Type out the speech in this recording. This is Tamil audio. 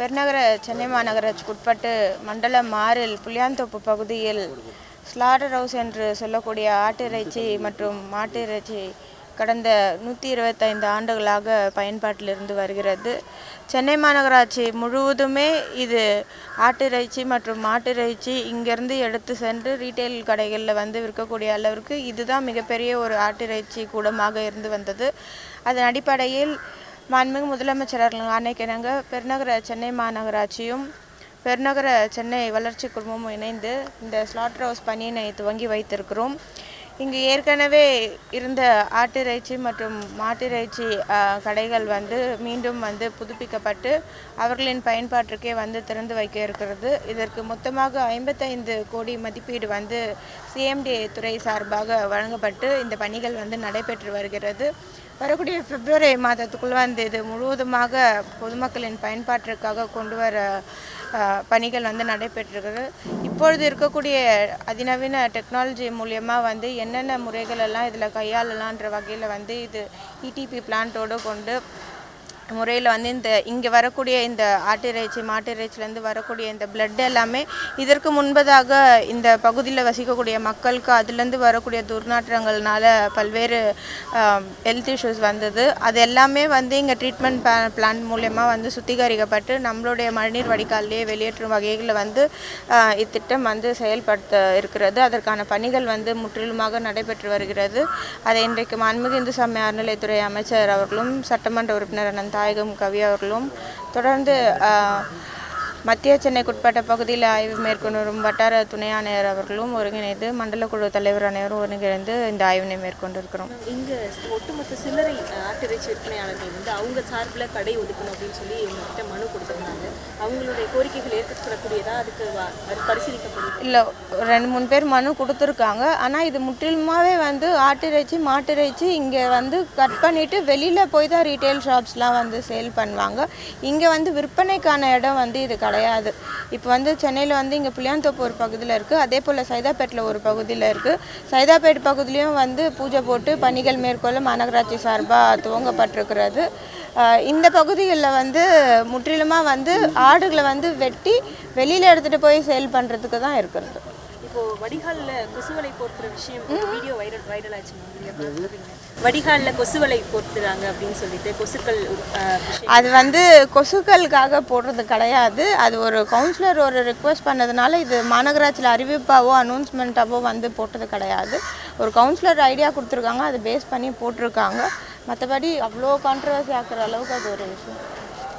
பெருநகர சென்னை மாநகராட்சிக்கு உட்பட்டு மண்டலம் ஆறில் புளியாந்தோப்பு பகுதியில் ஸ்லாடர் ஹவுஸ் என்று சொல்லக்கூடிய ஆட்டிறைச்சி மற்றும் மாட்டு இறைச்சி கடந்த நூற்றி இருபத்தைந்து ஆண்டுகளாக பயன்பாட்டில் இருந்து வருகிறது. சென்னை மாநகராட்சி முழுவதுமே இது ஆட்டிறைச்சி மற்றும் மாட்டிறைச்சி இங்கேருந்து எடுத்து சென்று ரீட்டைல் கடைகளில் வந்து விற்கக்கூடிய அளவிற்கு இதுதான் மிகப்பெரிய ஒரு ஆட்டிறைச்சி கூடமாக இருந்து வந்தது. அதன் அடிப்படையில் மாண்புமிகு முதலமைச்சர் அவர்கள் நாங்கள் பெருநகர சென்னை மாநகராட்சியும் பெருநகர சென்னை வளர்ச்சி குழுமமும் இணைந்து இந்த ஸ்லாட்டர் ஹவுஸ் பணியினை துவங்கி வைத்திருக்கிறோம். இங்கு ஏற்கனவே இருந்த ஆட்டிறைச்சி மற்றும் மாட்டிறைச்சி கடைகள் வந்து மீண்டும் வந்து புதுப்பிக்கப்பட்டு அவர்களின் பயன்பாட்டிற்கே வந்து திறந்து வைக்க இருக்கிறது. இதற்கு மொத்தமாக ஐம்பத்தைந்து கோடி மதிப்பீடு வந்து சிஎம்டி துறை சார்பாக வழங்கப்பட்டு இந்த பணிகள் வந்து நடைபெற்று வருகிறது. வரக்கூடிய பிப்ரவரி மாதத்துக்குள் வந்து இது முழுவதுமாக பொதுமக்களின் பயன்பாட்டிற்காக கொண்டு வர பணிகள் வந்து நடைபெற்றிருக்கிறது. இப்பொழுது இருக்கக்கூடிய அதிநவீன டெக்னாலஜி மூலியமாக வந்து என்னென்ன முறைகள் எல்லாம் இதில் கையாளலான்ற வகையில் வந்து இது இடிபி பிளான்ட்டோடு கொண்டு முறையில் வந்து இந்த இங்கே வரக்கூடிய இந்த ஆட்டிறைச்சி மாட்டிறைச்சிலேருந்து வரக்கூடிய இந்த பிளட் எல்லாமே இதற்கு முன்பதாக இந்த பகுதியில் வசிக்கக்கூடிய மக்களுக்கு அதுலேருந்து வரக்கூடிய துர்நாற்றங்கள்னால பல்வேறு ஹெல்த் இஷ்யூஸ் வந்தது. அது எல்லாமே வந்து இங்கே ட்ரீட்மெண்ட் பிளான் மூலயமா வந்து சுத்திகரிக்கப்பட்டு நம்மளுடைய மழைநீர் வடிகாலிலேயே வெளியேற்றும் வகைகளில் வந்து இத்திட்டம் வந்து செயல்படுத்த இருக்கிறது. அதற்கான பணிகள் வந்து முற்றிலுமாக நடைபெற்று வருகிறது. அதை இன்றைக்கு மாண்புமிகு இந்து சமய அறநிலைத்துறை அமைச்சர் அவர்களும் சட்டமன்ற உறுப்பினர் அனந்தா தாயகம் கவி அவர்களும் தொடர்ந்து மத்திய சென்னைக்குட்பட்ட பகுதியில் ஆய்வு மேற்கொண்டு வரும் வட்டார துணை ஆணையர் அவர்களும் ஒருங்கிணைந்து மண்டல குழு தலைவர் அனைவரும் ஒருங்கிணைந்து இந்த ஆய்வினை மேற்கொண்டிருக்கிறோம். இங்க ஒட்டுமொத்த சில்லறை ஆட்டிறைச்சி விற்பனையாளர்கள் வந்து அவங்க சார்பில் கடை ஒதுக்கணும் அப்படின்னு சொல்லி எங்ககிட்ட மனு கொடுத்துருந்தாங்க. அவங்களுடைய கோரிக்கைகள் ஏற்கப்படக்கூடியதா? அதுக்கு பரிசீலிக்கப்படுது. இல்லை ரெண்டு மூணு பேர் மனு கொடுத்துருக்காங்க. ஆனால் இது முற்றிலுமாவே வந்து ஆட்டிறைச்சி மாட்டிறைச்சி இங்கே வந்து கட் பண்ணிவிட்டு வெளியில் போய் தான் ரீட்டைல் ஷாப்ஸ்லாம் வந்து சேல் பண்ணுவாங்க. இங்கே வந்து விற்பனைக்கான இடம் வந்து இது கிடையாது. இப்போ வந்து சென்னையில் வந்து இங்கே புளியாந்தோப்பு ஒரு பகுதியில் இருக்குது அதே போல் சைதாப்பேட்டில் ஒரு பகுதியில் இருக்குது சைதாப்பேட் பகுதியிலையும் வந்து பூஜை போட்டு பணிகள் மேற்கொள்ள மாநகராட்சி சார்பாக துவங்கப்பட்டிருக்கிறது. இந்த பகுதிகளில் வந்து முற்றிலுமாக வந்து ஆடுகளை வந்து வெட்டி வெளியில் எடுத்துகிட்டு போய் சேல் பண்ணுறதுக்கு தான் இருக்கிறது. இப்போ வடிகால்ல கொசுவலை போர்த்துற விஷயம் வீடியோ வைரல் வைரல் ஆச்சு. வடிகால்ல கொசுவலை போர்த்துறாங்க அப்படின்னு சொல்லிட்டு கொசுக்கள் அது வந்து கொசுக்களுக்காக போடுறது கிடையாது. அது ஒரு கவுன்சிலர் ஒரு ரிக்வெஸ்ட் பண்ணதுனால இது மாநகராட்சியில் அறிவிப்பாவோ அனௌன்ஸ்மெண்ட்டாவோ வந்து போட்டது கிடையாது. ஒரு கவுன்சிலர் ஐடியா கொடுத்துருக்காங்க. அதை பேஸ் பண்ணி போட்டிருக்காங்க. மற்றபடி அவ்வளோ கான்ட்ரவர்சி ஆக்குற அளவுக்கு அது ஒரு விஷயம்.